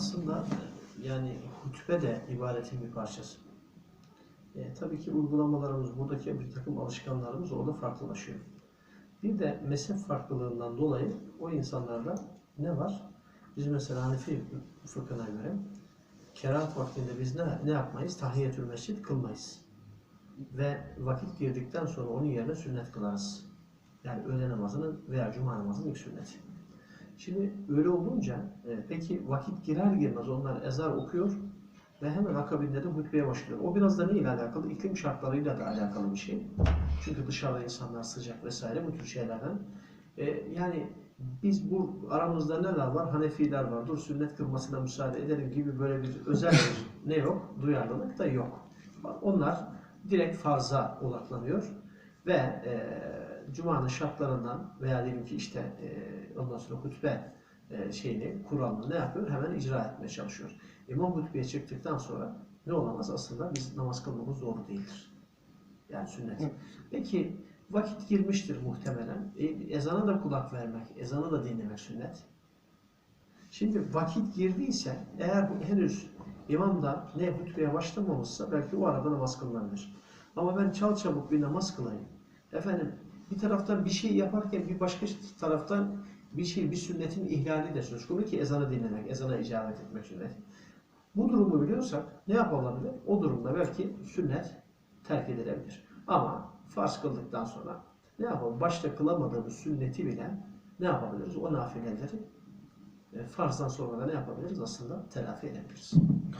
aslında yani hutbe de ibadetin bir parçası. E, tabii ki uygulamalarımız, buradaki bir takım alışkanlarımız orada farklılaşıyor. Bir de mezhep farklılığından dolayı o insanlarda ne var? Biz mesela Hanefi fıkhına göre kerahat vaktinde biz ne, ne yapmayız? Tahiyyetül mescid kılmayız. Ve vakit girdikten sonra onun yerine sünnet kılarız. Yani öğle namazının veya cuma namazının ilk sünneti. Şimdi öyle olunca e, peki vakit girer girmez onlar ezar okuyor ve hemen akabinde de hutbeye başlıyor. O biraz da neyle alakalı? İklim şartlarıyla da alakalı bir şey. Çünkü dışarıda insanlar sıcak vesaire bu tür şeylerden. E, yani biz bu aramızda neler var? Hanefiler var. Dur sünnet kılmasına müsaade edelim gibi böyle bir özel bir ne yok? Duyarlılık da yok. Onlar direkt farza odaklanıyor ve e, Cuma'nın şartlarından veya diyelim ki işte e, ondan sonra hutbe e, şeyini, kuralını ne yapıyor? Hemen icra etmeye çalışıyor. İmam hutbeye çıktıktan sonra ne olamaz? Aslında biz namaz kılmamız doğru değildir. Yani sünnet. Peki vakit girmiştir muhtemelen. E, ezana da kulak vermek, ezanı da dinlemek sünnet. Şimdi vakit girdiyse eğer henüz imam da ne hutbeye başlamamışsa belki o arada namaz kılınabilir. Ama ben çal çabuk bir namaz kılayım. Efendim bir taraftan bir şey yaparken bir başka taraftan bir şey, bir sünnetin ihlali de söz konusu ki ezanı dinlemek, ezana icabet etmek sünnet. Bu durumu biliyorsak ne yapılabilir? O durumda belki sünnet terk edilebilir. Ama farz kıldıktan sonra ne yapalım? Başta kılamadığımız sünneti bile ne yapabiliriz? O nafileleri e, farzdan sonra da ne yapabiliriz? Aslında telafi edebiliriz.